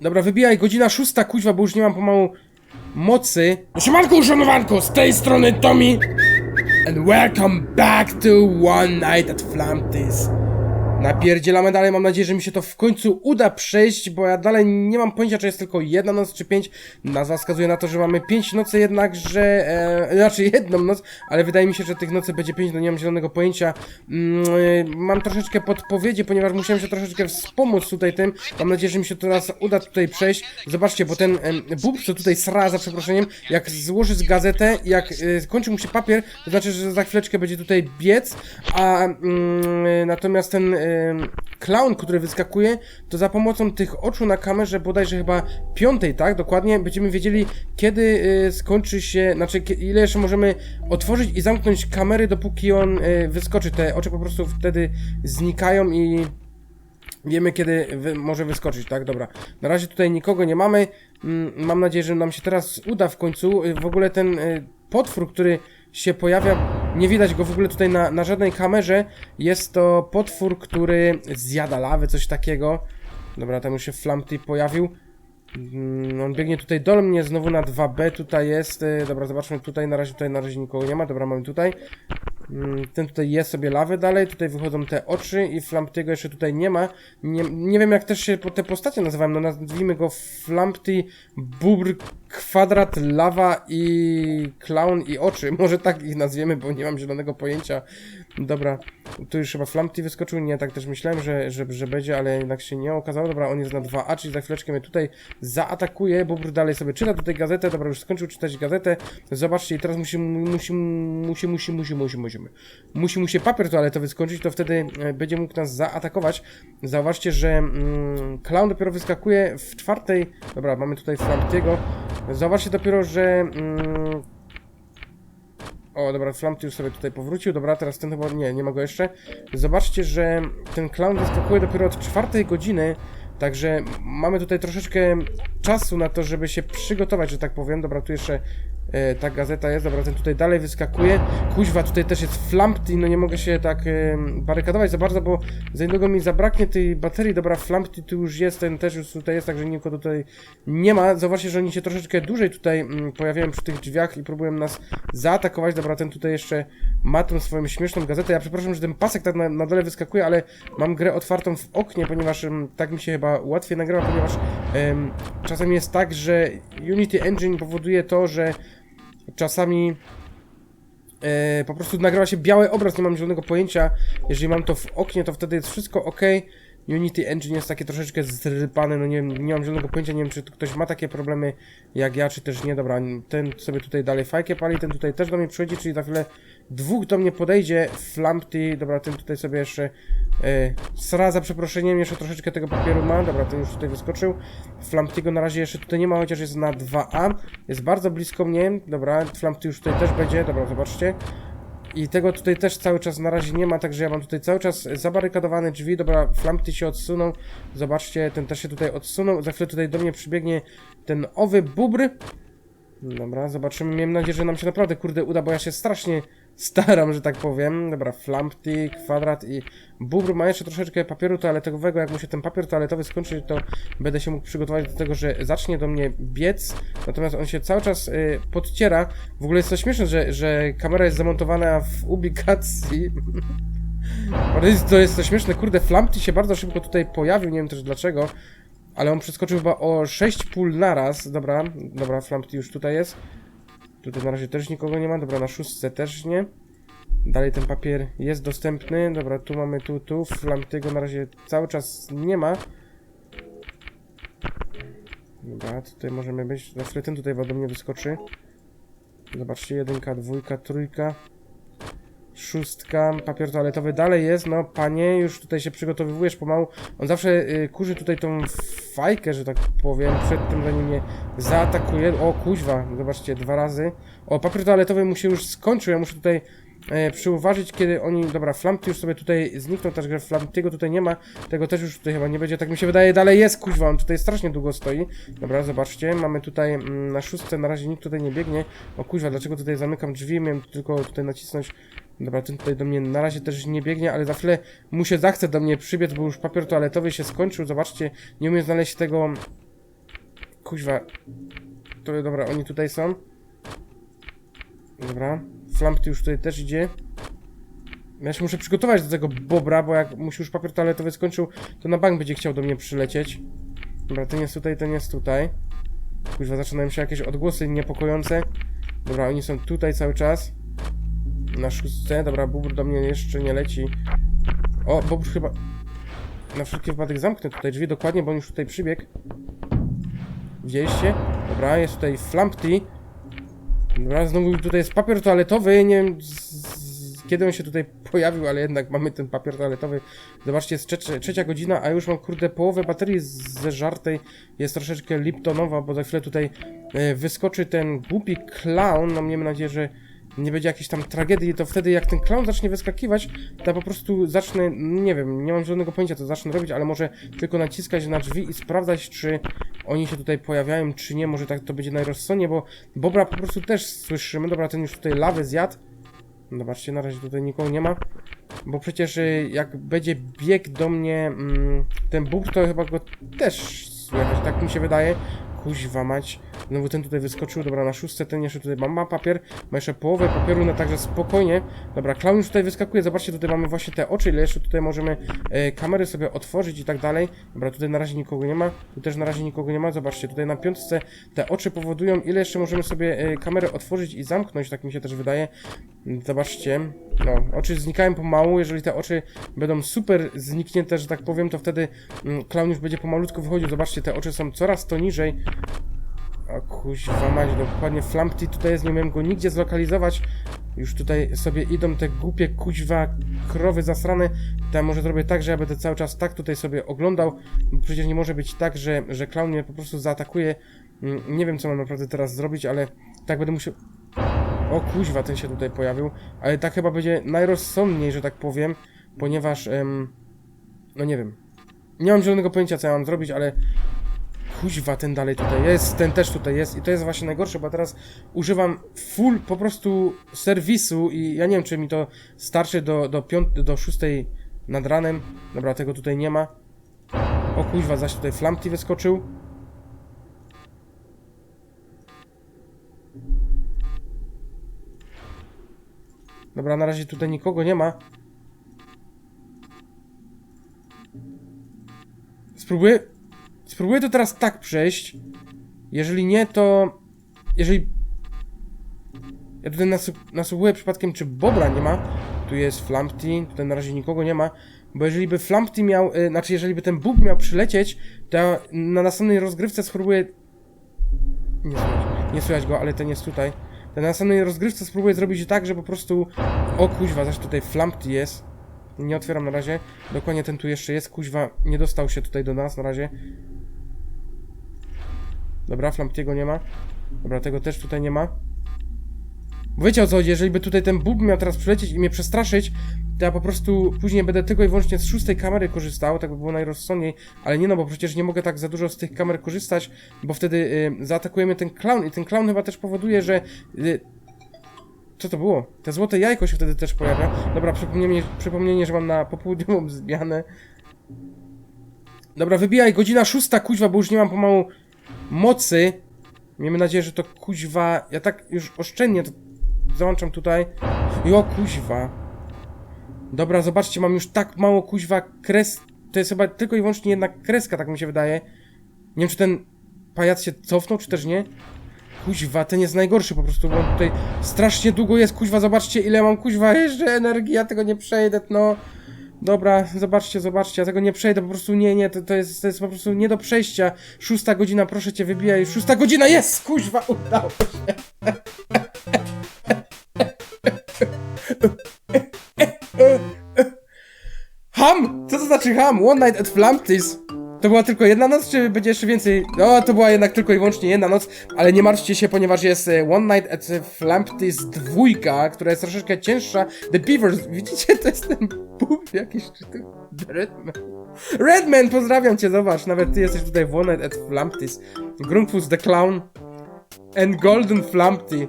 Dobra, wybijaj, godzina szósta, kuźwa, bo już nie mam pomału mocy. Siemanko, uszanowanko, z tej strony Tommy and welcome back to One Night at Flamtis. Napierdzielamy dalej, mam nadzieję, że mi się to w końcu uda przejść, bo ja dalej nie mam pojęcia, czy jest tylko jedna noc, czy pięć. Nazwa wskazuje na to, że mamy pięć nocy jednak, że... E, znaczy jedną noc, ale wydaje mi się, że tych nocy będzie pięć, no nie mam zielonego pojęcia. Mm, e, mam troszeczkę podpowiedzi, ponieważ musiałem się troszeczkę wspomóc tutaj tym. Mam nadzieję, że mi się teraz uda tutaj przejść. Zobaczcie, bo ten em, bób, co tutaj sra, za przeproszeniem, jak złoży z gazetę, jak e, kończy mu się papier, to znaczy, że za chwileczkę będzie tutaj biec, a mm, e, natomiast ten em, clown, który wyskakuje, to za pomocą tych oczu na kamerze, bodajże chyba piątej, tak, dokładnie, będziemy wiedzieli, kiedy e, skończy się, znaczy, ile jeszcze możemy otworzyć i zamknąć kamery, dopóki on e, wyskoczy. Te oczy po prostu wtedy znikają i Wiemy, kiedy wy, może wyskoczyć, tak? Dobra. Na razie tutaj nikogo nie mamy. Mm, Mam nadzieję, że nam się teraz uda w końcu. Y, W ogóle ten y, potwór, który się pojawia, nie widać go w ogóle tutaj na, na żadnej kamerze. Jest to potwór, który zjada lawy, coś takiego. Dobra, tam już się Flampty pojawił. Mm, On biegnie tutaj do mnie, znowu na 2B, tutaj jest, y, dobra, zobaczmy tutaj, na razie tutaj na razie nikogo nie ma, dobra, mamy tutaj. Mm, Ten tutaj jest sobie lawy dalej, tutaj wychodzą te oczy i Flampty'ego jeszcze tutaj nie ma. Nie, nie wiem jak też się te postacie nazywają, no nazwijmy go Flampty, Bubr, Kwadrat, Lawa i Clown i oczy. Może tak ich nazwiemy, bo nie mam zielonego pojęcia. Dobra, tu już chyba Flampty wyskoczył, nie, tak też myślałem, że, że, że będzie, ale jednak się nie okazało. Dobra, on jest na 2A, czyli za chwileczkę mnie tutaj zaatakuje. Bubr dalej sobie czyta tutaj gazetę, dobra, już skończył czytać gazetę. Zobaczcie, i teraz musi, musi, musi, musi, musi, musi, musimy. Musi mu się papier toaletowy skończyć, to wtedy e, będzie mógł nas zaatakować. Zauważcie, że mm, clown dopiero wyskakuje w czwartej. Dobra, mamy tutaj Flampty'ego. Zobaczcie dopiero, że. Mm, o, dobra, Flampty już sobie tutaj powrócił. Dobra, teraz ten chyba. Nie, nie ma go jeszcze. Zobaczcie, że ten clown wyskakuje dopiero od czwartej godziny. Także mamy tutaj troszeczkę czasu na to, żeby się przygotować, że tak powiem. Dobra, tu jeszcze e, ta gazeta jest. Dobra, ten tutaj dalej wyskakuje. Kuźwa, tutaj też jest Flampty. No nie mogę się tak e, barykadować za bardzo, bo za niedługo mi zabraknie tej baterii. Dobra, Flampty tu już jest, ten też już tutaj jest, także nikogo tutaj nie ma. Zobaczcie, że oni się troszeczkę dłużej tutaj mm, pojawiają przy tych drzwiach i próbują nas zaatakować. Dobra, ten tutaj jeszcze ma tą swoją śmieszną gazetę. Ja przepraszam, że ten pasek tak na, na dole wyskakuje, ale mam grę otwartą w oknie, ponieważ tak mi się chyba łatwiej nagrywa, ponieważ em, czasami jest tak, że Unity Engine powoduje to, że czasami e, po prostu nagrywa się biały obraz, nie mam zielonego pojęcia. Jeżeli mam to w oknie, to wtedy jest wszystko ok. Unity Engine jest takie troszeczkę zrypane, no nie, nie mam zielonego pojęcia, nie wiem czy ktoś ma takie problemy jak ja, czy też nie. Dobra, ten sobie tutaj dalej fajkę pali, ten tutaj też do mnie przychodzi, czyli za chwilę dwóch do mnie podejdzie. Flampty, dobra, ten tutaj sobie jeszcze e, sra za przeproszeniem, jeszcze troszeczkę tego papieru ma, dobra, ten już tutaj wyskoczył. Flamptygo na razie jeszcze tutaj nie ma, chociaż jest na 2A, jest bardzo blisko mnie, dobra, Flampty już tutaj też będzie, dobra, zobaczcie. I tego tutaj też cały czas na razie nie ma, także ja mam tutaj cały czas zabarykadowane drzwi. Dobra, flampty się odsuną. Zobaczcie, ten też się tutaj odsunął. Za chwilę tutaj do mnie przybiegnie ten owy bubr. Dobra, zobaczymy. Miejmy nadzieję, że nam się naprawdę, kurde, uda, bo ja się strasznie staram, że tak powiem. Dobra, flampty, kwadrat i bubr ma jeszcze troszeczkę papieru toaletowego. Jak mu się ten papier toaletowy skończy, to będę się mógł przygotować do tego, że zacznie do mnie biec. Natomiast on się cały czas y, podciera. W ogóle jest to śmieszne, że, że kamera jest zamontowana w ubikacji. To jest, to śmieszne, kurde, Flampty się bardzo szybko tutaj pojawił, nie wiem też dlaczego, ale on przeskoczył chyba o 6 pól naraz, dobra, dobra, Flampty już tutaj jest, tutaj na razie też nikogo nie ma, dobra, na szóstce też nie, dalej ten papier jest dostępny, dobra, tu mamy, tu, tu, Flamptygo na razie cały czas nie ma, dobra, tutaj możemy być, za chwilę ten tutaj do mnie wyskoczy, zobaczcie, jedynka, dwójka, trójka, szóstka, papier toaletowy dalej jest, no panie, już tutaj się przygotowywujesz pomału. On zawsze y, kurzy tutaj tą fajkę, że tak powiem, przed tym zanim mnie zaatakuje. O kuźwa, zobaczcie, dwa razy. O, papier toaletowy mu się już skończył, ja muszę tutaj e, przyuważyć, kiedy oni, dobra, Flampty już sobie tutaj zniknął, też że Flamptygo tutaj nie ma, tego też już tutaj chyba nie będzie, tak mi się wydaje, dalej jest, kuźwa, on tutaj strasznie długo stoi. Dobra, zobaczcie, mamy tutaj mm, na szóstce, na razie nikt tutaj nie biegnie. O kuźwa, dlaczego tutaj zamykam drzwi, miałem tylko tutaj nacisnąć Dobra, ten tutaj do mnie na razie też nie biegnie, ale za chwilę mu się zachce do mnie przybiec, bo już papier toaletowy się skończył. Zobaczcie, nie umiem znaleźć tego kuźwa. To, dobra, oni tutaj są. Dobra. Flampty już tutaj też idzie. Ja się muszę przygotować do tego bobra, bo jak mu się już papier toaletowy skończył, to na bank będzie chciał do mnie przylecieć. Dobra, ten jest tutaj, ten jest tutaj. Kuźwa, zaczynają się jakieś odgłosy niepokojące. Dobra, oni są tutaj cały czas. Na szóstce. Dobra, bubr do mnie jeszcze nie leci. O, bubr chyba... Na wszelki wypadek zamknę tutaj drzwi dokładnie, bo on już tutaj przybiegł. Widzieliście? Dobra, jest tutaj Flampty. Dobra, znowu tutaj jest papier toaletowy. Nie wiem kiedy on się tutaj pojawił, ale jednak mamy ten papier toaletowy. Zobaczcie, jest trzecia, trzecia godzina, a już mam kurde połowę baterii zeżartej. Jest troszeczkę Liptonowa, bo za chwilę tutaj e, wyskoczy ten głupi clown. No miejmy nadzieję, że nie będzie jakiejś tam tragedii, to wtedy jak ten clown zacznie wyskakiwać, to po prostu zacznę, nie wiem, nie mam żadnego pojęcia co zacznę robić, ale może tylko naciskać na drzwi i sprawdzać, czy oni się tutaj pojawiają, czy nie, może tak to będzie najrozsądniej, bo Bobra po prostu też słyszymy, dobra, ten już tutaj lawę zjadł, zobaczcie, na razie tutaj nikogo nie ma, bo przecież y, jak będzie bieg do mnie mm, ten bóg, to chyba go też słychać, tak mi się wydaje, kuźwa mać, Znowu ten tutaj wyskoczył, dobra, na szóstce ten jeszcze tutaj ma, ma papier, ma jeszcze połowę papieru, no także spokojnie. Dobra, clown już tutaj wyskakuje, zobaczcie, tutaj mamy właśnie te oczy, ile jeszcze tutaj możemy e, kamery sobie otworzyć i tak dalej. Dobra, tutaj na razie nikogo nie ma, tu też na razie nikogo nie ma, zobaczcie, tutaj na piątce te oczy powodują, ile jeszcze możemy sobie e, otworzyć i zamknąć, tak mi się też wydaje. Zobaczcie, no, oczy znikają pomału, jeżeli te oczy będą super zniknięte, że tak powiem, to wtedy mm, clown już będzie pomalutko wychodził, zobaczcie, te oczy są coraz to niżej. O kuźwa mać, dokładnie Flampty tutaj jest, nie umiem go nigdzie zlokalizować. Już tutaj sobie idą te głupie kuźwa krowy zasrane. Ja może zrobię tak, że ja będę cały czas tak tutaj sobie oglądał. Bo przecież nie może być tak, że, że clown mnie po prostu zaatakuje. Mm, Nie wiem co mam naprawdę teraz zrobić, ale tak będę musiał... O kuźwa, ten się tutaj pojawił. Ale tak chyba będzie najrozsądniej, że tak powiem. Ponieważ... No nie wiem. Nie mam zielonego pojęcia co ja mam zrobić, ale Kuźwa, ten dalej tutaj jest, ten też tutaj jest i to jest właśnie najgorsze, bo teraz używam full po prostu serwisu i ja nie wiem, czy mi to starczy do, do, piąt, do szóstej nad ranem. Dobra, tego tutaj nie ma. O kuźwa, zaś tutaj Flampty wyskoczył. Dobra, na razie tutaj nikogo nie ma. Spróbuję Spróbuję to teraz tak przejść. Jeżeli nie, to... Jeżeli... Ja tutaj nasu nasłuchuję przypadkiem, czy Bobra nie ma. Tu jest Flampty, tutaj na razie nikogo nie ma. Bo jeżeli by Flampty miał... Y, znaczy, jeżeli by ten Bóg miał przylecieć, to ja na następnej rozgrywce spróbuję... Nie słychać, nie słychać go, ale ten jest tutaj. Na następnej rozgrywce spróbuję zrobić tak, że po prostu... O kuźwa, zaś tutaj Flampty jest. Nie otwieram na razie. Dokładnie ten tu jeszcze jest. Kuźwa nie dostał się tutaj do nas na razie. Dobra, Flamptiego nie ma. Dobra, tego też tutaj nie ma. Bo wiecie o co chodzi, jeżeli by tutaj ten bób miał teraz przylecieć i mnie przestraszyć, ja po prostu później będę tylko i wyłącznie z szóstej kamery korzystał, tak by było najrozsądniej, ale nie no, bo przecież nie mogę tak za dużo z tych kamer korzystać, bo wtedy y, zaatakujemy ten clown i ten clown chyba też powoduje, że... Y, co to było? Te złote jajko się wtedy też pojawia. Dobra, przypomnienie, przypomnienie że mam na popołudniową zmianę. Dobra, wybijaj, godzina szósta, kuźwa, bo już nie mam pomału mocy. Miejmy nadzieję, że to kuźwa. Ja tak już oszczędnie to załączam tutaj. I o kuźwa. Dobra, zobaczcie, mam już tak mało kuźwa kres. To jest chyba tylko i wyłącznie jedna kreska, tak mi się wydaje. Nie wiem, czy ten pajac się cofnął, czy też nie. Kuźwa, ten jest najgorszy po prostu, bo tutaj strasznie długo jest, kuźwa, zobaczcie ile mam kuźwa jeszcze energii, ja tego nie przejdę, no. Dobra, zobaczcie, zobaczcie, ja tego nie przejdę, po prostu nie, nie, to, to, jest, to jest po prostu nie do przejścia. Szósta godzina, proszę cię, wybijaj. Szósta godzina, jest, kuźwa, udało się. Ham! Co to znaczy ham? One night at Flampty's. To była tylko jedna noc, czy będzie jeszcze więcej? No, to była jednak tylko i wyłącznie jedna noc, ale nie martwcie się, ponieważ jest e, One Night at Flampty's dwójka, która jest troszeczkę cięższa. The Beavers, widzicie, to jest ten bób jakiś, czy to... Redman. Redman, pozdrawiam cię, zobacz, nawet ty jesteś tutaj w One Night at Flampty's. Grunkfus the Clown and Golden Flampty.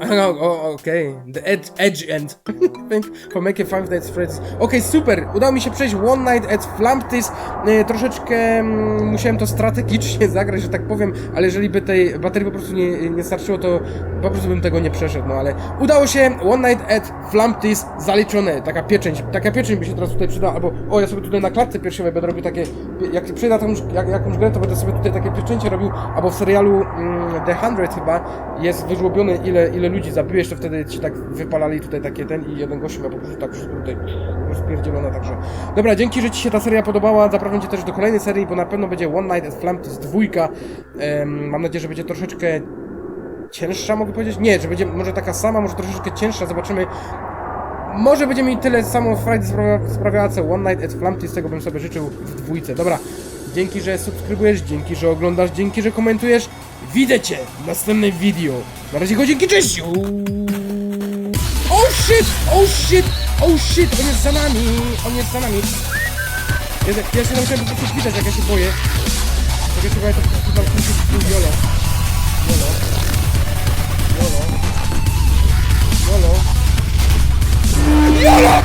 Oh, oh, okay. The edge, edge end. For making five nights Freddy's. Okej, super. Udało mi się przejść One Night at Flamptis. E, troszeczkę mm, musiałem to strategicznie zagrać, że tak powiem, ale jeżeli by tej baterii po prostu nie, nie starczyło, to po prostu bym tego nie przeszedł, no ale udało się. One Night at Flamptis zaliczone. Taka pieczęć, taka pieczęć by się teraz tutaj przydała, albo o, ja sobie tutaj na klatce piersiowej będę robił takie, jak przejdę na jakąś, jak, jakąś grę, to będę sobie tutaj takie pieczęcie robił, albo w serialu mm, The Hundred chyba jest wyżłobione ile, ile ludzi zabiłeś, to wtedy ci tak wypalali tutaj takie ten i jeden gościu miał po prostu tak tutaj rozpierdzielone, także... Dobra, dzięki, że ci się ta seria podobała, zapraszam cię też do kolejnej serii, bo na pewno będzie One Night at Flamptis dwójka, Em, mam nadzieję, że będzie troszeczkę cięższa, mogę powiedzieć? Nie, że będzie może taka sama, może troszeczkę cięższa, zobaczymy. Może będzie mi tyle samo Friday sprawia, sprawiała co One Night at Flampty, tego bym sobie życzył w dwójce. Dobra, Dzięki, że subskrybujesz, dzięki, że oglądasz, dzięki, że komentujesz. Widzę Cię w następnym video. Na razie go dzięki, cześć! Oh shit! Oh shit! Oh shit! On jest za nami! On jest za nami! Jezu, ja się nauczyłem po prostu pisać, jak ja się boję. Tak jak ja się boję, to po prostu nauczyłem się pisać jolo. Jolo. Jolo. Jolo. Jolo!